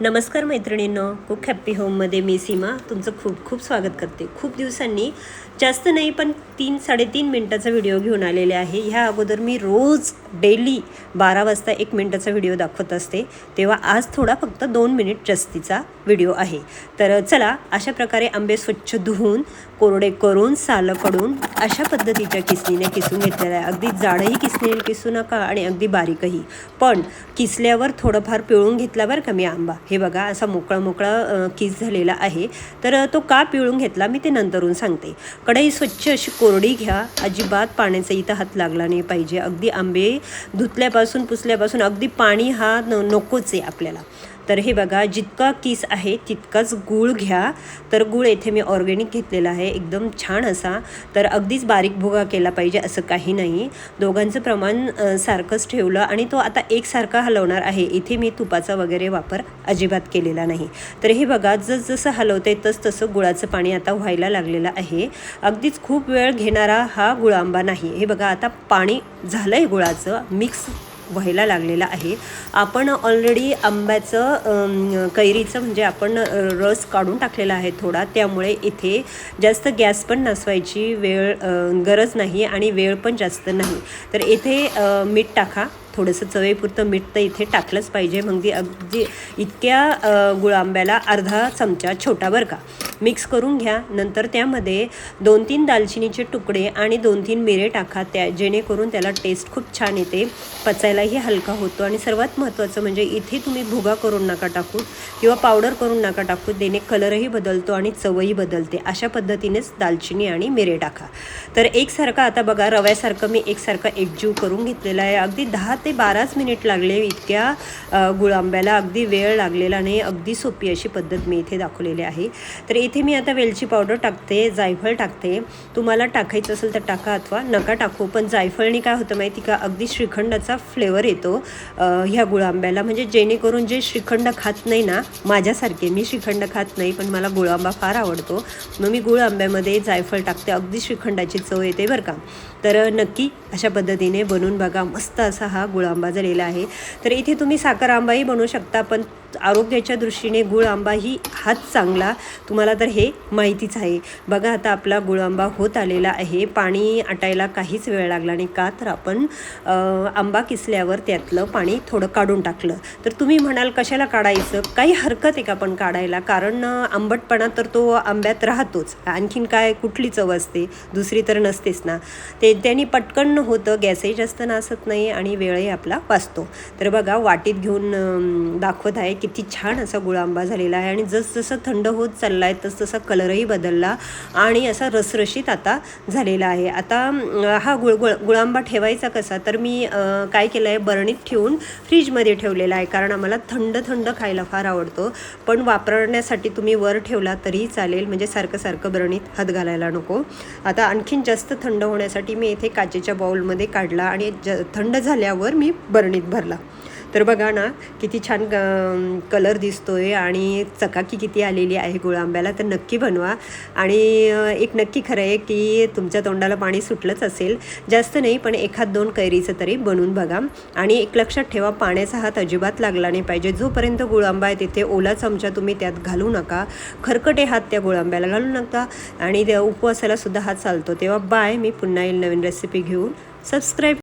नमस्कार मैत्रिणींनो cook happy होममध्ये मी सीमा. तुमचं खूप खूप स्वागत करते. खूप दिवसांनी जास्त नाही पण तीन साडेतीन मिनटाचा व्हिडिओ घेऊन आलेले आहे. ह्या अगोदर मी रोज डेली बारा वाजता एक मिनटाचा व्हिडिओ दाखवत असते. तेव्हा आज थोडा फक्त दोन मिनिट जास्तीचा व्हिडिओ आहे. तर चला अशा प्रकारे आंबे स्वच्छ धुवून कोरडे करून सालं कडून अशा पद्धतीच्या किसणीने किसून घेतलेलं आहे. अगदी जाडही किसणीने किसू नका आणि अगदी बारीकही. पण किसल्यावर थोडंफार पिळून घेतला बरं का मी आंबा. हे बघा असा मोकळा मोकळा किस झालेला आहे. तर तो का पिळून घेतला मी ते नंतरून सांगते. कढई स्वच्छ अशी कोरडी घ्या. अजिबात पाण्याचा इथं हात लागला नाही पाहिजे. अगदी आंबे धुतल्यापासून पुसल्यापासून अगदी पाणी हा न नकोच आहे आपल्याला. तर हे बघा जितका किस आहे तितकाच गूळ घ्या. तर गूळ येथे मी ऑर्गेनिक घेतलेला आहे एकदम छान असा. तर अगदीच बारीक भुगा केला पाहिजे असं काही नाही. दोघांचं प्रमाण सारखंच ठेवलं आणि तो आता एकसारखा हलवणार आहे. इथे मी तुपाचा वगैरे वापर अजिबात केलेला नाही. तर हे बघा जसजसं हलवते तस तसं गुळाचं पाणी आता व्हायला लागलेलं आहे. अगदीच खूप वेळ घेणारा हा गुळांबा नाही. हे बघा आता पाणी झालं आहे गुळाचं मिक्स व्हायला लागलेला आहे. आपण ऑलरेडी आंब्याचं कैरीचं म्हणजे आपण रस काढून टाकलेला आहे थोडा. त्यामुळे इथे जास्त गॅस पण नसवायची वेळ गरज नाही आणि वेळ पण जास्त नाही. तर इथे मीठ टाका. थोडंसं चवेपुरतं मीठ तर इथे टाकलंच पाहिजे. मग ती अगदी इतक्या गुळांब्याला अर्धा चमचा छोटा बरं का. मिक्स करून घ्या. नंतर त्यामध्ये दोन तीन दालचिनीचे तुकडे आणि दोन तीन मिरे टाका त्या जेणेकरून त्याला टेस्ट खूप छान येते. पचायलाही हलका होतो. आणि सर्वात महत्त्वाचं म्हणजे इथे तुम्ही भुगा करून नका टाकू किंवा पावडर करून नका टाकू. देणे कलरही बदलतो आणि चवही बदलते. अशा पद्धतीनेच दालचिनी आणि मिरे टाका. तर एकसारखं आता बघा रव्यासारखं मी एकसारखं एकजीव करून घेतलेला आहे. अगदी दहा ते बाराच मिनिट लागले इतक्या गुळांब्याला. अगदी वेळ लागलेला नाही अगदी सोपी अशी पद्धत मी इथे दाखवलेली आहे. तर इथे मी आता वेलची पावडर टाकते जायफळ टाकते. तुम्हाला टाकायचं असेल तर टाका अथवा नका टाकू. पण जायफळनी काय होतं माहिती का? अगदी श्रीखंडाचा फ्लेवर येतो ह्या गुळांब्याला म्हणजे जेणेकरून जे श्रीखंड खात नाही ना माझ्यासारखे मी श्रीखंड खात नाही पण मला गुळांबा फार आवडतो. मग मी गुळ आंब्यामध्ये जायफळ टाकते. अगदी श्रीखंडाची चव येते बरं का? तर नक्की अशा पद्धतीने बनवून बघा. मस्त असा हा गुळ आंबा झालेला आहे. तर इथे तुम्ही साखर आंबाही बनवू शकता पण आरोग्याच्या दृष्टीने गुळ आंबा ही हाच चांगला. तुम्हाला तर हे माहितीच आहे. बघा आता आपला गुळांबा होत आलेला आहे. पाणी आटायला काहीच वेळ लागला नाही का? तर आपण आंबा किसल्यावर त्यातलं पाणी थोडं काढून टाकलं. तर तुम्ही म्हणाल कशाला काढायचं? काही हरकत आहे का पण काढायला? कारण आंबटपणा तर तो आंब्यात राहतोच. आणखीन काय? कुठली चव असते? दुसरी तर नसतेच ना. ते त्यांनी पटकन होतं गॅसही जास्त नासत नाही आणि वेळही आपला वाचतो. तर बघा वाटीत घेऊन दाखवत आहे किती छान असा गुळांबा झालेला आहे. आणि जसजसं थंड होत चालला आहे तस तसा कलरही बदलला आणि असा रसरशीत आता झालेला आहे. आता हा गुळ गुळ गुळांबा ठेवायचा कसा? तर मी काय केलं आहे बरणीत ठेवून फ्रीजमध्ये ठेवलेला आहे. कारण आम्हाला थंड थंड खायला फार आवडतो. पण वापरण्यासाठी तुम्ही वर ठेवला तरीही चालेल. म्हणजे सारखं सारखं बरणीत हात घालायला नको. आता आणखीन जास्त थंड होण्यासाठी मी इथे काचेच्या बाऊलमध्ये काढला आणि ज थंड झाल्यावर मी बरणीत भरला. तर बघा ना किती छान कलर दिसतोय आणि चकाकी किती आलेली आहे गुळांब्याला तर नक्की बनवा. आणि एक नक्की खरं आहे की तुमच्या तोंडाला पाणी सुटलंच असेल. जास्त नाही पण एखाद दोन कैरीचं तरी बनवून बघा. आणि एक लक्षात ठेवा पाण्याचा हात अजिबात लागला नाही पाहिजे. जोपर्यंत गुळांबा आहे तिथे ओला चमचा तुम्ही त्यात घालू नका. खरकटे हात त्या गुळांब्याला घालू नका. आणि उपवासाला सुद्धा हात चालतो. तेव्हा बाय मी पुन्हा येईल नवीन रेसिपी घेऊन सबस्क्राईब